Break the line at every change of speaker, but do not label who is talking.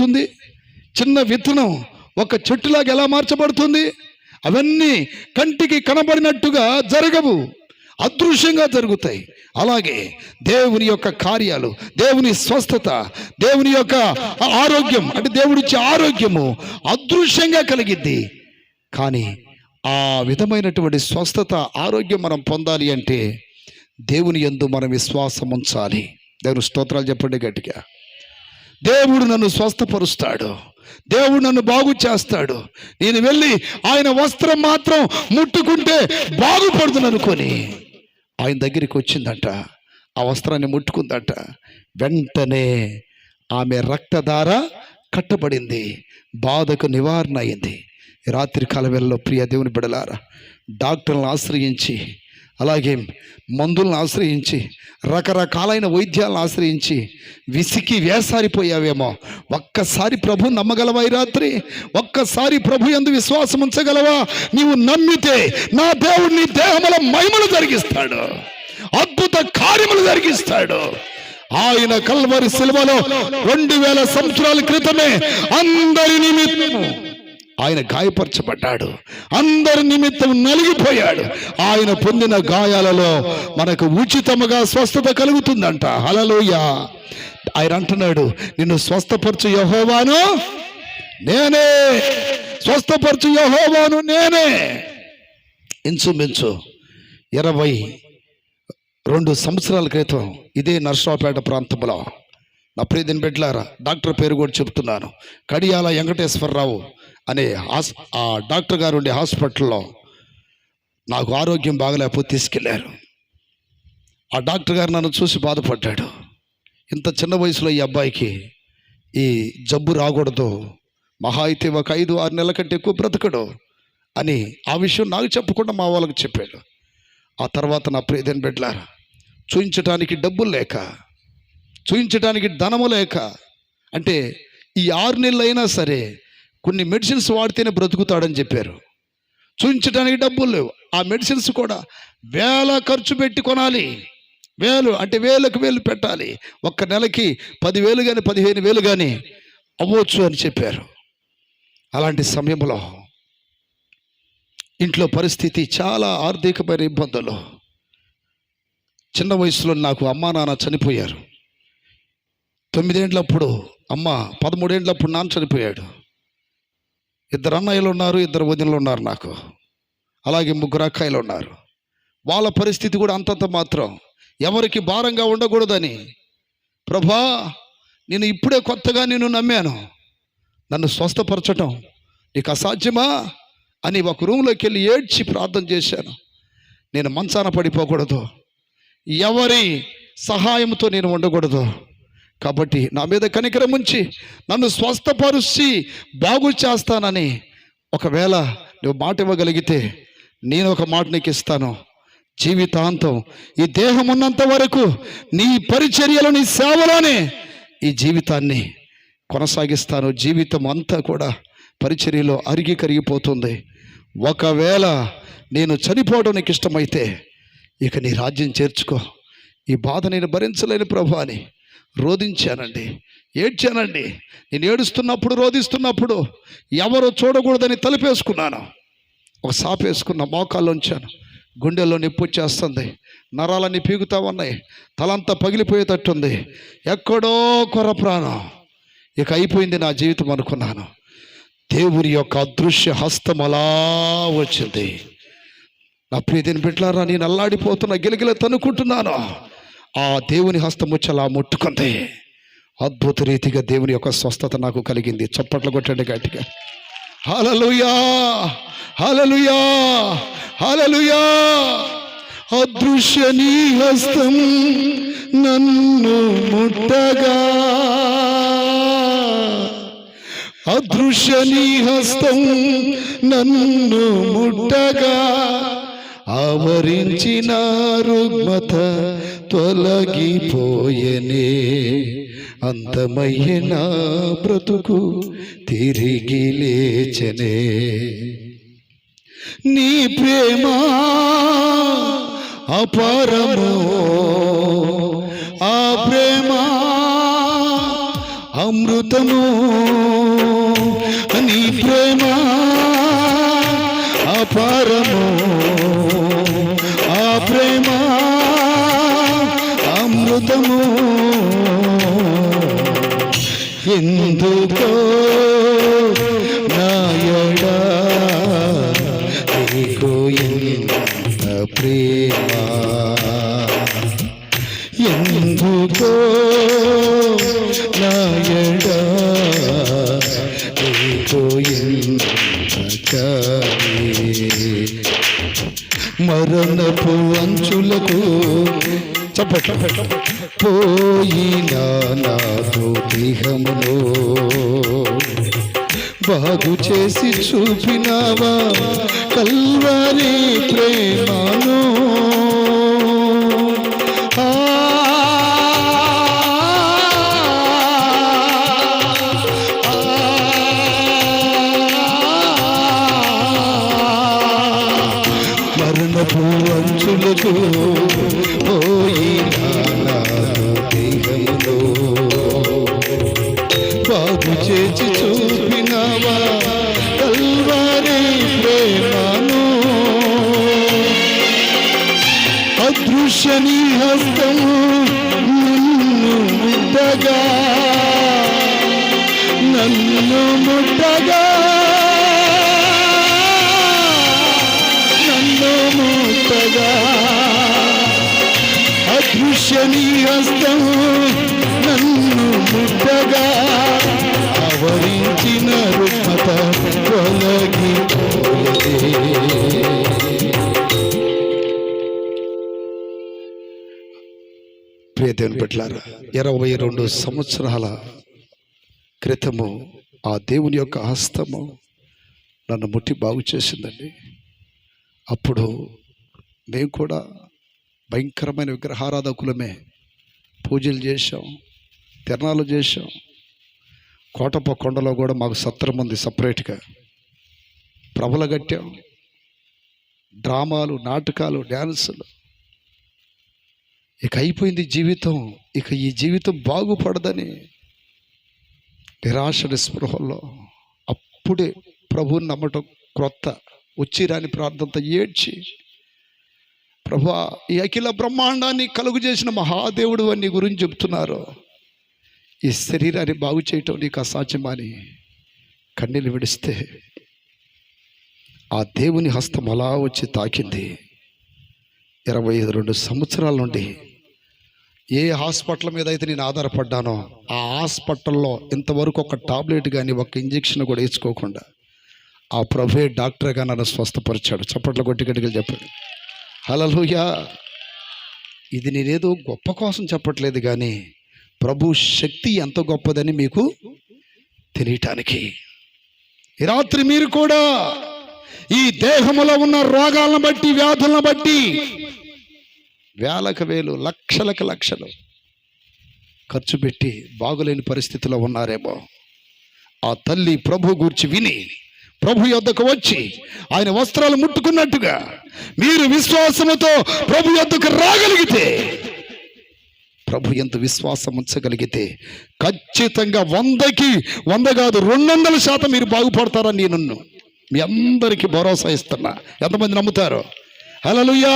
చేయబడుతుంది చిన్న విత్తనం ఒక చెట్టులాగా ఎలా మార్చబడుతుంది? అవన్నీ కంటికి కనబడినట్టుగా జరగవు. అదృశ్యంగా జరుగుతాయి. అలాగే దేవుని యొక్క కార్యాలు దేవుని స్వస్థత దేవుని యొక్క ఆరోగ్యం అంటే దేవుడిచ్చే ఆరోగ్యము అదృశ్యంగా కలిగిద్ది. కానీ ఆ విధమైనటువంటి స్వస్థత ఆరోగ్యం మనం పొందాలి అంటే దేవుని ఎందు మనం విశ్వాసం ఉంచాలి. దేవుని స్తోత్రాలు చెప్పండి గట్టిగా. దేవుడు నన్ను స్వస్థపరుస్తాడు. దేవుడు నన్ను బాగు చేస్తాడు. నేను వెళ్ళి ఆయన వస్త్రం మాత్రం ముట్టుకుంటే బాగుపడుతుంది అనుకొని ఆయన దగ్గరికి వచ్చిందంట. ఆ వస్త్రాన్ని ముట్టుకుందంట. వెంటనే ఆమె రక్తధార కట్టబడింది. బాధకు నివారణ అయింది. రాత్రి కాలవేళలో ప్రియ దేవుని బిడలారా డాక్టర్లను ఆశ్రయించి అలాగే మందులను ఆశ్రయించి రకరకాలైన వైద్యాలను ఆశ్రయించి విసికి వేసారిపోయావేమో. ఒక్కసారి ప్రభు నమ్మగలవా ఈ రాత్రి? ఒక్కసారి ప్రభు ఎందు విశ్వాసం ఉంచగలవా? నీవు నమ్మితే నా దేవుడు నీ దేహముల మహిమలు జరిగిస్తాడు. అద్భుత కార్యములు జరిగిస్తాడు. ఆయన కల్వరి సిల్వలో రెండు వేల సంవత్సరాల క్రితమే అందరి నిమిత్తము ఆయన గాయపరచబడ్డాడు. అందరి నిమిత్తం నలిగిపోయాడు. ఆయన పొందిన గాయాలలో మనకు ఉచితముగా స్వస్థత కలుగుతుందంట. హలలోయ ఆయన అంటున్నాడు నిన్ను స్వస్థపరచు యహోవాను నేనే. స్వస్థపరచు యహోవాను నేనే. ఇంచుమించు ఇరవై రెండు సంవత్సరాల క్రితం ఇదే నర్సరావుపేట ప్రాంతంలో నా ప్రీతిని బిడ్డలారా డాక్టర్ పేరు కూడా చెప్తున్నాను. కడియాల వెంకటేశ్వరరావు అనే హాస్ ఆ డాక్టర్ గారు ఉండే హాస్పిటల్లో నాకు ఆరోగ్యం బాగలేకపోతే తీసుకెళ్ళారు. ఆ డాక్టర్ గారు నన్ను చూసి బాధపడ్డాడు. ఇంత చిన్న వయసులో ఈ అబ్బాయికి ఈ జబ్బు రాకూడదు. మహా అయితే ఒక ఐదు ఆరు నెలల కంటే ఎక్కువ బ్రతకడు అని ఆ విషయం నాకు చెప్పకుండా మా వాళ్ళకి చెప్పాడు. ఆ తర్వాత నా ప్రియదని బిడ్డలారా చూయించడానికి డబ్బులు లేక చూయించడానికి ధనము లేక అంటే ఈ ఆరు నెలలు అయినా సరే కొన్ని మెడిసిన్స్ వాడితేనే బ్రతుకుతాడని చెప్పారు. చూయించడానికి డబ్బులు లేవు. ఆ మెడిసిన్స్ కూడా వేల ఖర్చు పెట్టి కొనాలి. వేలు అంటే వేలకు వేలు పెట్టాలి. ఒక్క నెలకి పదివేలు కానీ పదిహేను వేలు కానీ అవ్వచ్చు అని చెప్పారు. అలాంటి సమయంలో ఇంట్లో పరిస్థితి చాలా ఆర్థికమైన ఇబ్బందులు. చిన్న వయసులో నాకు అమ్మా నాన్న చనిపోయారు. తొమ్మిదేండ్లప్పుడు అమ్మ పదమూడేండ్లప్పుడు నాన్న చనిపోయాడు. ఇద్దరు అన్నయ్యలు ఉన్నారు ఇద్దరు వదినలు ఉన్నారు నాకు. అలాగే ముగ్గురు అక్కాయిలు ఉన్నారు. వాళ్ళ పరిస్థితి కూడా అంతంత మాత్రం ఎవరికి భారంగా ఉండకూడదని. ప్రభా నేను ఇప్పుడే కొత్తగా నేను నమ్మాను. నన్ను స్వస్థపరచటం నీకు అసాధ్యమా అని ఒక రూమ్లోకి వెళ్ళి ఏడ్చి ప్రార్థన చేశాను. నేను మంచాన పడిపోకూడదు. ఎవరి సహాయంతో నేను ఉండకూడదు. కాబట్టి నా మీద కనికరం ఉంచి నన్ను స్వస్థపరుచి బాగు చేస్తానని ఒకవేళ నువ్వు మాట ఇవ్వగలిగితే నేను ఒక మాట నీకు ఇస్తాను. జీవితాంతం ఈ దేహం ఉన్నంత వరకు నీ పరిచర్యలు నీ సేవలోనే ఈ జీవితాన్ని కొనసాగిస్తాను. జీవితం అంతా కూడా పరిచర్యలో అరిగి కరిగిపోతుంది. ఒకవేళ నేను చనిపోవడం నీకు ఇష్టమైతే ఇక నీ రాజ్యం చేర్చుకో. ఈ బాధ నేను భరించలేని ప్రభు అని రోధించానండి. ఏడ్చానండి. నేను ఏడుస్తున్నప్పుడు రోధిస్తున్నప్పుడు ఎవరో చూడకూడదని తలుపేసుకున్నాను. ఒక సాపేసుకున్న మోకాలు ఉంచాను. గుండెల్లో నొప్పి వచ్చేస్తుంది. నరాలన్నీ పీగుతా ఉన్నాయి. తలంతా పగిలిపోయేటట్టుంది. ఎక్కడో కొర ప్రాణం. ఇక అయిపోయింది నా జీవితం అనుకున్నాను. దేవుని యొక్క అదృశ్య హస్తం అలా వచ్చింది. నా ప్రీతిని పెట్టారా నేను అల్లాడిపోతున్నా గిలగిల తనుకుంటున్నాను ఆ దేవుని హస్తం చాలా ముట్టుకుంది. అద్భుత రీతిగా దేవుని యొక్క స్వస్థత నాకు కలిగింది. చప్పట్లు కొట్టండి గట్టిగా. హలలుయా హలలుయా హలలుయా అదృశ్య నీ హస్తం నన్ను ముట్టగా. అదృశ్య నీ హస్తం నన్ను ముట్టగా. ఆవరించిన రుగ్మత తొలగిపోయనే. అంతమయ్యే నా బ్రతుకు తిరిగి లేచనే. నీ ప్రేమ అపరము ఆ ప్రేమ అమృతము. నీ ప్రేమ అపరము. ఎందుకో నాయడా నీకు ఎంత ప్రేమ? ఎందుకో నాయడా నీకు ఎంత మరణపు అంచులకు చెప్పండి. పోయిన నాతో దేహములో బాగు చేసి చూపినావా? కల్వారి ప్రేమను శని హస్తము నన్ను ముద్దగా నన్ను ముద్దగా నన్ను ముద్దగా అదృశ్యని హస్తము నన్ను ముద్దగా ప్రియదేవుని ఇరవై రెండు సంవత్సరాల క్రితము ఆ దేవుని యొక్క హస్తము నన్ను ముట్టి బాగు చేసిందండి. అప్పుడు మేము కూడా భయంకరమైన విగ్రహారాధకులమే. పూజలు చేశాం తిరణాలు చేశాం. కోటప్ప కొండలో కూడా మాకు సత్రం ఉంది సపరేట్గా. ప్రభలు కట్టాం. డ్రామాలు నాటకాలు డ్యాన్సులు. ఇక అయిపోయింది జీవితం. ఇక ఈ జీవితం బాగుపడదని నిరాశ నిస్పృహల్లో అప్పుడే ప్రభువుని నమ్మటం క్రొత్త. వచ్చి రాని ప్రార్థనతో ఏడ్చి ప్రభు ఈ అఖిల బ్రహ్మాండాన్ని కలుగు చేసిన మహాదేవుడు అని గురించి చెప్తున్నారు. ఈ శరీరాన్ని బాగు చేయటం నీకు అసాధ్యమని కన్నీళ్ళు విడిస్తే ఆ దేవుని హస్తం అలా వచ్చి తాకింది. ఇరవై ఐదు రెండు సంవత్సరాల నుండి ఏ హాస్పిటల్ మీద అయితే నేను ఆధారపడ్డానో ఆ హాస్పిటల్లో ఇంతవరకు ఒక టాబ్లెట్ కానీ ఒక ఇంజెక్షన్ కూడా వేసుకోకుండా ఆ ప్రభే డాక్టర్గా నన్ను స్వస్థపరిచాడు. చప్పట్ల కొట్టి గట్టిగా చెప్పాడు. హలలుయా ఇది నేనేదో గొప్ప కోసం చెప్పట్లేదు కానీ ప్రభు శక్తి ఎంత గొప్పదని మీకు తెలియటానికి. ఈ రాత్రి మీరు కూడా ఈ దేహములో ఉన్న రోగాలను బట్టి వ్యాధులను బట్టి వేలకు వేలు లక్షలకు లక్షలు. ఖర్చు పెట్టి బాగులేని పరిస్థితిలో ఉన్నారేమో. ఆ తల్లి ప్రభు గూర్చి విని ప్రభు యొద్దకు వచ్చి ఆయన వస్త్రాలు ముట్టుకున్నట్టుగా మీరు విశ్వాసముతో ప్రభు యొద్దకు రాగలిగితే ప్రభు ఎంత విశ్వాసం ఉంచగలిగితే ఖచ్చితంగా వందకి వంద కాదు రెండు వందల శాతం మీరు బాగుపడతారని నేను మీ అందరికీ భరోసా ఇస్తున్నా. ఎంతమంది నమ్ముతారు? హలలుయా